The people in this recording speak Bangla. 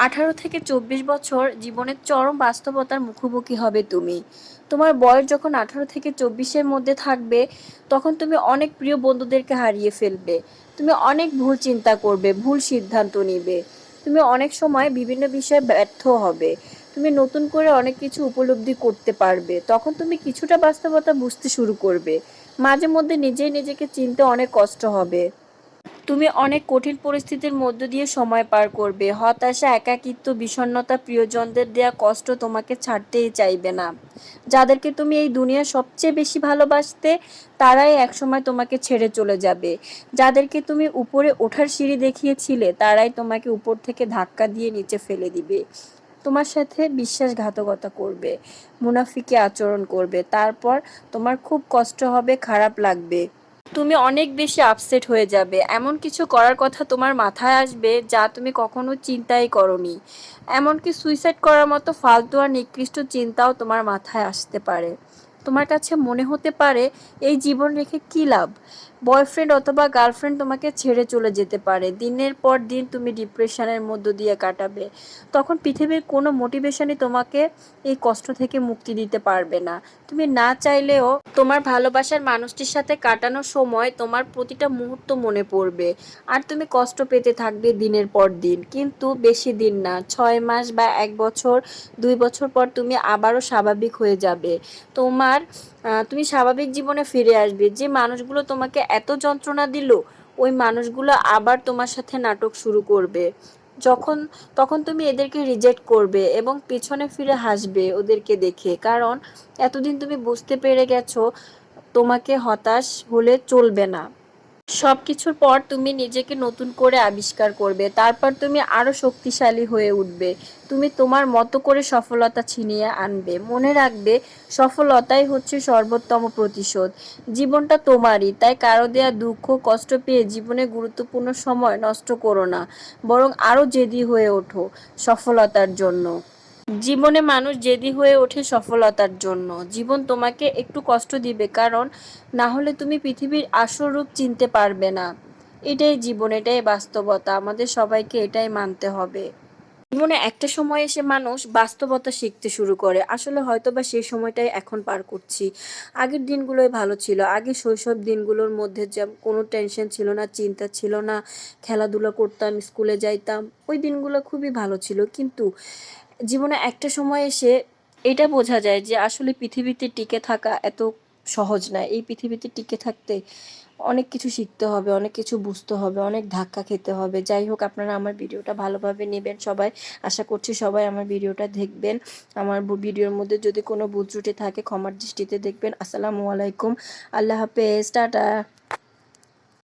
আঠারো থেকে চব্বিশ বছর জীবনের চরম বাস্তবতার মুখোমুখি হবে তুমি। তোমার বয়স যখন আঠারো থেকে চব্বিশের মধ্যে থাকবে, তখন তুমি অনেক প্রিয় বন্ধুদেরকে হারিয়ে ফেলবে। তুমি অনেক ভুল চিন্তা করবে, ভুল সিদ্ধান্ত নিবে। তুমি অনেক সময় বিভিন্ন বিষয়ে ব্যর্থ হবে। তুমি নতুন করে অনেক কিছু উপলব্ধি করতে পারবে। তখন তুমি কিছুটা বাস্তবতা বুঝতে শুরু করবে। মাঝে মধ্যে নিজেই নিজেকে চিনতে অনেক কষ্ট হবে। তুমি অনেক কঠিন পরিস্থিতির মধ্য দিয়ে সময় পার করবে। হতাশা, একাকিত্ব, বিষণ্ণতা প্রিয়জনদের দেয়া কষ্ট তোমাকে ছাড়তেই চাইবে না। যাদেরকে তুমি এই দুনিয়া সবচেয়ে বেশি ভালোবাসতে, তারাই একসময় তোমাকে ছেড়ে চলে যাবে। যাদেরকে তুমি উপরে ওঠার সিঁড়ি দেখিয়েছিলে, তারাই তোমাকে উপর থেকে ধাক্কা দিয়ে নিচে ফেলে দিবে। তোমার সাথে বিশ্বাসঘাতকতা করবে, মুনাফিকে আচরণ করবে, তারপর তোমার খুব কষ্ট হবে, খারাপ লাগবে। তুমি অনেক বেশি আপসেট হয়ে যাবে। এমন কিছু করার কথা তোমার মাথায় আসবে যা তুমি কখনো চিন্তাই করনি। এমনকি সুইসাইড করার মতো ফালতু আর নিকৃষ্ট চিন্তাও তোমার মাথায় আসতে পারে। তোমার কাছে মনে হতে পারে, এই জীবন রেখে কী লাভ? বয়ফ্রেন্ড অথবা গার্লফ্রেন্ড তোমাকে ছেড়ে চলে যেতে পারে। দিনের পর দিন তুমি ডিপ্রেশনের মধ্য দিয়ে কাটাবে। তখন পৃথিবীর কোনো মোটিভেশনই তোমাকে এই কষ্ট থেকে মুক্তি দিতে পারবে না। তুমি না চাইলেও তোমার ভালোবাসার মানুষটির সাথে কাটানোর সময় তোমার প্রতিটা মুহূর্ত মনে পড়বে। আর তুমি কষ্ট পেতে থাকবে দিনের পর দিন। কিন্তু বেশি দিন না, ছয় মাস বা এক বছর, দুই বছর পর তুমি আবারও স্বাভাবিক হয়ে যাবে। তোমার তুমি স্বাভাবিক জীবনে ফিরে আসবে। যে মানুষগুলো তোমাকে এত যন্ত্রণা দিল, ওই মানুষগুলো আবার তোমার সাথে নাটক শুরু করবে। যখন, তখন তুমি এদেরকে রিজেক্ট করবে এবং পিছনে ফিরে হাসবে ওদেরকে দেখে। কারণ, এতদিন তুমি বুঝতে পেরে গেছো, তোমাকে হতাশ হলে চলবে না। সব কিছুর পর তুমি নিজেকে নতুন করে আবিষ্কার করবে। তারপর তুমি আরও শক্তিশালী হয়ে উঠবে। তুমি তোমার মতো করে সফলতা ছিনিয়ে আনবে। মনে রাখবে, সফলতাই হচ্ছে সর্বোত্তম প্রতিশোধ। জীবনটা তোমারই, তাই কারও দেয়া দুঃখ, কষ্ট পেয়ে জীবনে গুরুত্বপূর্ণ সময় নষ্ট করো না। বরং আরও জেদি হয়ে ওঠো সফলতার জন্য। জীবনে মানুষ জেদি হয়ে ওঠে সফলতার জন্য। জীবন তোমাকে একটু কষ্ট দিবে, কারণ না হলে তুমি পৃথিবীর আসল রূপ চিনতে পারবে না। এটাই জীবন, এটাই বাস্তবতা। আমাদের সবাইকে এটাই মানতে হবে। জীবনে একটা সময় এসে মানুষ বাস্তবতা শিখতে শুরু করে। আসলে হয়তো বা সেই সময়টাই এখন পার করছি। আগের দিনগুলোই ভালো ছিল। আগে শৈশব দিনগুলোর মধ্যে যে কোনো টেনশন ছিল না, চিন্তা ছিল না। খেলাধুলা করতাম, স্কুলে যাইতাম। ওই দিনগুলো খুবই ভালো ছিল। কিন্তু জীবনে একটা সময় এসে এটা বোঝা যায় যে আসলে পৃথিবীতে টিকে থাকা এত সহজ না। এই পৃথিবীতে টিকে থাকতে অনেক কিছু শিখতে হবে, অনেক কিছু বুঝতে হবে, অনেক ধাক্কা খেতে হবে। যাই হোক, আপনারা আমার ভিডিওটা ভালোভাবে নেবেন সবাই। আশা করছি সবাই আমার ভিডিওটা দেখবেন। আমার ভিডিওর মধ্যে যদি কোনো ভুল থাকে ক্ষমার দৃষ্টিতে দেখবেন। আসসালামু আলাইকুম। আল্লাহ হাফেজ। টাটা।